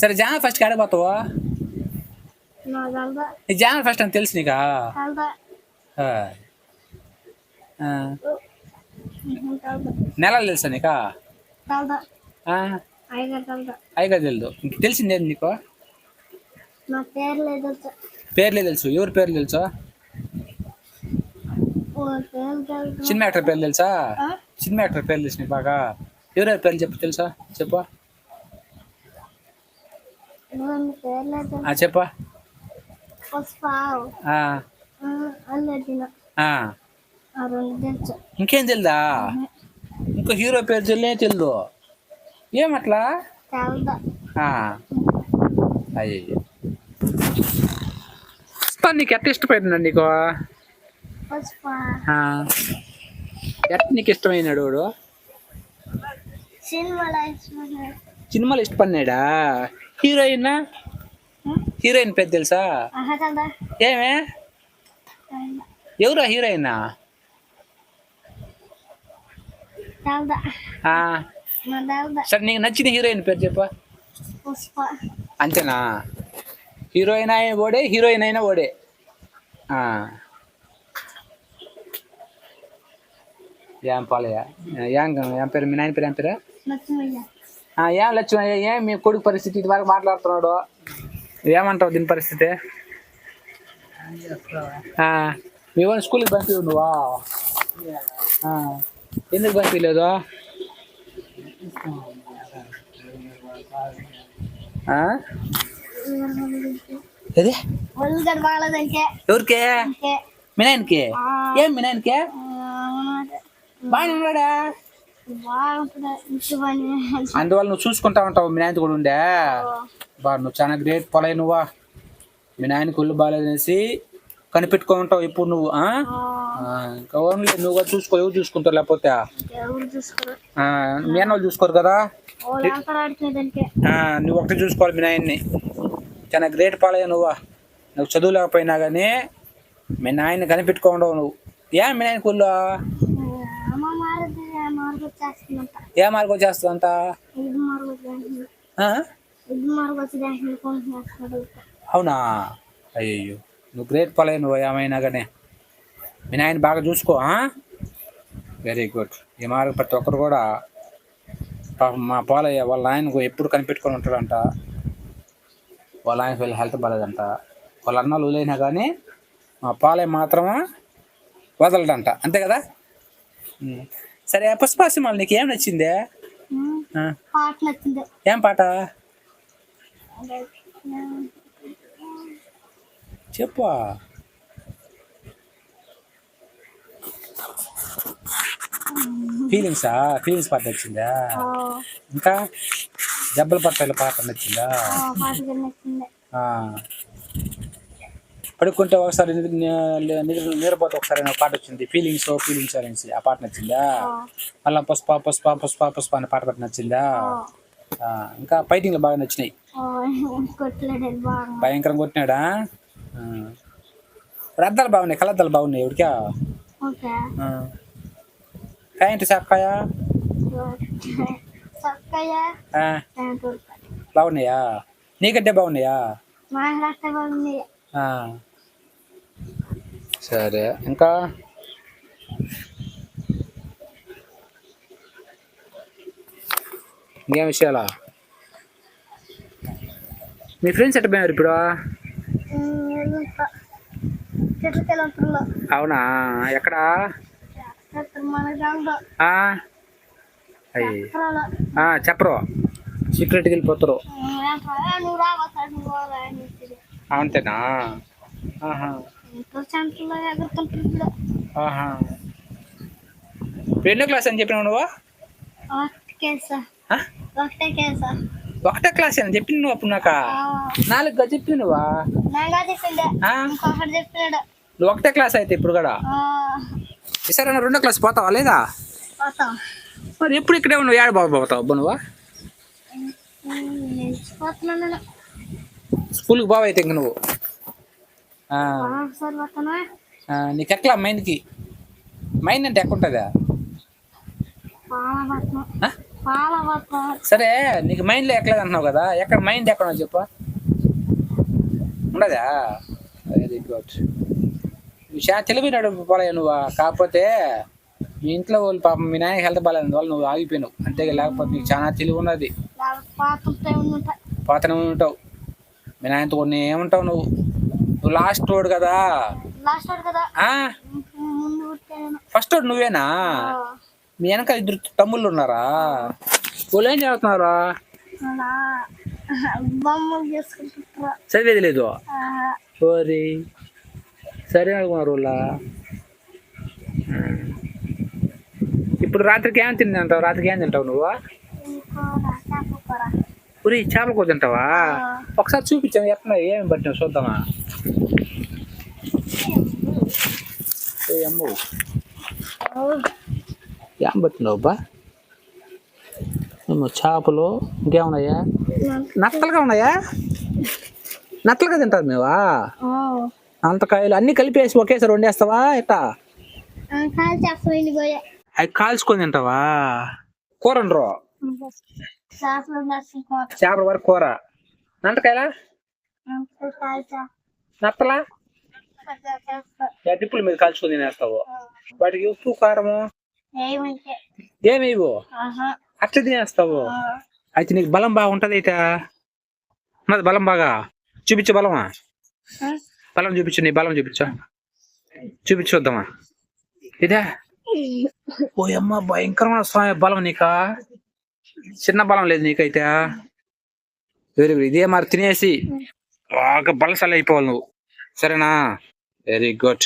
సరే జనవరి ఫస్ట్ తెల్దా. ఈ జనవరి ఫస్ట్ అని తెలుసు నీకా? నెలలు తెలుసా నీకా. అయిగా తెల్దా. ఇంక తెలిసిందేంది నీకు? పేర్లే తెలుసు. ఎవరి పేర్లు తెలుసా? సినిమా యాక్టర్ పేర్లు తెలుసా? సినిమా యాక్టర్ పేర్లు తెలుసు నీకు బాగా. ఎవరెవరి పేర్లు చెప్పు తెలుసా? చెప్పా. చెప్పా. ఇంకేం తెలుదా? ఇంకో హీరో పేరు తెలియనే తెలియదు ఏమట్లా? తెల్దా. అయ్యో పుష్ప నీకు ఎట్ట ఇష్టపడిందండి నీకు. ఎట్ట నీకు ఇష్టమైనాడు వాడు? సినిమాలు ఇష్టపడినాడా? హీరోయిన్ హీరోయిన్ పేరు తెలుసా? ఏమే? ఎవరా హీరోయిన్ సరే నీకు నచ్చిన హీరోయిన్ పేరు చెప్పా. అంతేనా? హీరోయిన్ అయిన ఓడే హీరోయిన్ అయినా ఓడే. ఆ. ఏం పాలయ్య? ఏం ఏం పేరు? మీ నాయన పేరు ఏం పేరు? ఏం లక్ష్మయ్య ఏం మీ కొడుకు పరిస్థితి ఇది వరకు మాట్లాడుతున్నాడు? ఏమంటావు దీని పరిస్థితి? ఆ, మీ వాళ్ళని స్కూల్కి పంపి నువ్వా? ఆ, ఎందుకు పంపించలేదు అదే ఒళ్ళుగడ బాగలేదంటే ఎవరికే? అంటే మీ నాయనకి ఏం మీ నాయనకి బాగానే ఉన్నాడా? అందువల్ల నువ్వు చూసుకుంటా ఉంటావు మీ నాయనతో కూడా ఉండే బా నువ్వు చాలా గ్రేట్ పొలై నువ్వా. మీ నాయనకి ఒళ్ళు బాగాలేదనేసి కనిపెట్టుకొని ఉంటావు ఇప్పుడు నువ్వు ఓన్లీ నువ్వు చూసుకో ఎవరు చూసుకుంటావు లేకపోతే? మీ అన్న వాళ్ళు చూసుకోరు కదా? నువ్వు ఒకటి చూసుకోవాలి మీ నాయన్ని. చాలా గ్రేట్ పాలయ్య నువ్వా. నువ్వు చదువు లేకపోయినా కానీ మీ నాయన్ని కనిపెట్టుకోండవు నువ్వు. ఏం మీ నాయన కుళ్ళు అమ్మ మారుతుంది మార్గ వచ్చేస్తుందంట ఏ మార్గం చేస్తుందంట ఇది మార్గ వచ్చేస్తుంది ఆ? ఇది మార్గ వచ్చేది చేస్తున్నాడు అవునా? అయ్యో నువ్వు గ్రేట్ పాలయ్య నువ్వు ఏమైనా కానీ మీ నాయన బాగా చూసుకో వెరీ గుడ్ ఈ మార్గం ప్రతి ఒక్కరు కూడా పాపం మా పాలయ్య వాళ్ళ ఆయనకు ఎప్పుడు కనిపెట్టుకొని ఉంటాడంట. వాళ్ళ ఆయనకు వీళ్ళ హెల్త్ బాగాలేదంట వాళ్ళ అన్నలు వదిలేనా కానీ మా పాలయ్య మాత్రమే వదలడంట. అంతే కదా. సరే పుష్ప సినిమాలు నీకు ఏం నచ్చిందే? ఏం పాట? చెప్పు. ఫీలింగ్సా ఫీలింగ్స్ పాట నచ్చిందా? ఇంకా? దెబ్బల పట్టాల పాట నచ్చిందా. పడుకుంటే ఒకసారి నిద్రపోతే ఒకసారి పాట వచ్చింది. ఫీలింగ్స్ ఫీలింగ్స్ అనేసి ఆ పాట నచ్చిందా? మళ్ళా పుష్ప పుష్ప పుష్ప పుష్ప అనే పాట పాట నచ్చిందా? ఇంకా ఫైటింగ్లు బాగా నచ్చినాయి. భయంకరంగా కొట్టినాడా? అద్దాలు బాగున్నాయి కలద్దాలు బాగున్నాయి ఎవరికా ప్యాంటు చక్కాయ బాగున్నాయా? నీకంటే బాగున్నాయా. సరే. ఇంకా? ఇంకేం విషయాలా? మీ ఫ్రెండ్స్ ఎట్ట పోయారు ఇప్పుడు? అవునా? ఎక్కడా? అయ్యి. చెప్పరు. సీక్రెట్కి వెళ్ళిపోతారు. అంతేనా? ఆహా. ఎన్నో క్లాస్ అని చెప్పినావు నువ్వు? ఒకటి క్లాస్. అని చెప్పి నువ్వు అప్పుడు నాక? నాలుగుగా చెప్పి నువ్వా ఒకటే క్లాస్ అయితే ఇప్పుడు కూడా? సరే రెండో క్లాస్ పోతావా లేదా? మరి ఎప్పుడు ఇక్కడే నువ్వు ఏడ బాబు పోతావు అబ్బా నువ్వు? స్కూల్కి బాబు అయితే ఇంక నువ్వు ఆ, ఒకసారి పోతాను ఆ, నీకు ఎట్లా మైండ్కి మైండ్ అంటే ఎక్కడ ఉంటుందా బాగా పోతున్నాం ఆ? పాల పోతా సరే నీకు మైండ్లో ఎక్కలేదు అంటున్నావు కదా ఎక్కడ మైండ్ ఎక్కడ చెప్పు. ఉండదా? వెరీ గుడ్ తెలివినాడు పోలయ్య నువ్వు? కాకపోతే మీ ఇంట్లో వాళ్ళు పాపం మీ నాయన హెల్త్ బాగాలేదు వల్ల నువ్వు ఆగిపోయినావు. అంతే లేకపోతే నీకు చాలా తెలివి ఉన్నది. పోతూనే ఉంటావు. మీ నాయనతో కొన్ని ఏముంటావు నువ్వు? నువ్వు లాస్ట్ రోడ్ కదా. ఫస్ట్ రోడ్ నువ్వేనా? మీ వెనక ఇద్దరు తమ్ముళ్ళు ఉన్నారా? వాళ్ళు ఏం చదువుతున్నారా చదివేది లేదు? ఓరి. సరే అనుకున్నారు వాళ్ళ ఇప్పుడు రాత్రికి ఏం తింటావు? రాత్రికి ఏం తింటావు నువ్వు? ఉరి చేపల కూర తింటావా? ఒకసారి చూపించాను ఎట్లా ఏమి పట్టినావు చూద్దామా? ఏ అమ్మో? ఏం పట్టినావు బా ఏమో చేపలు ఇంకేమున్నాయా? నత్తలుగా ఉన్నాయా? నత్తలుగా తింటారు మేవా? అంతకాయలు అన్ని కలిపేసి ఒకేసారి వండేస్తావా ఎట్టా? అవి కాల్చుకొని తింటావా? కూర వండరు. చేపలు వరకు కూర. నంటకాయలా నత్తలా? డిప్పుల మీద కాల్చుకొని తినేస్తావు. వాటికి ఉప్పు కారము? ఏమేవు? అట్లా తినేస్తావు. అయితే నీకు బలం బాగుంటది అయితే ఉన్నది బలం బాగా? చూపించు బలమా? బలం చూపించు నీ బలం చూపించు. చూపించు చూద్దామా ఇదే? ఓ అమ్మ భయంకరమైన స్వామి బలం నీకా? చిన్న బలం లేదు నీకైతే. Very good. ఇదే మరి తినేసి బాగా బలసాలి అయిపోవాలి నువ్వు. సరేనా? Very good.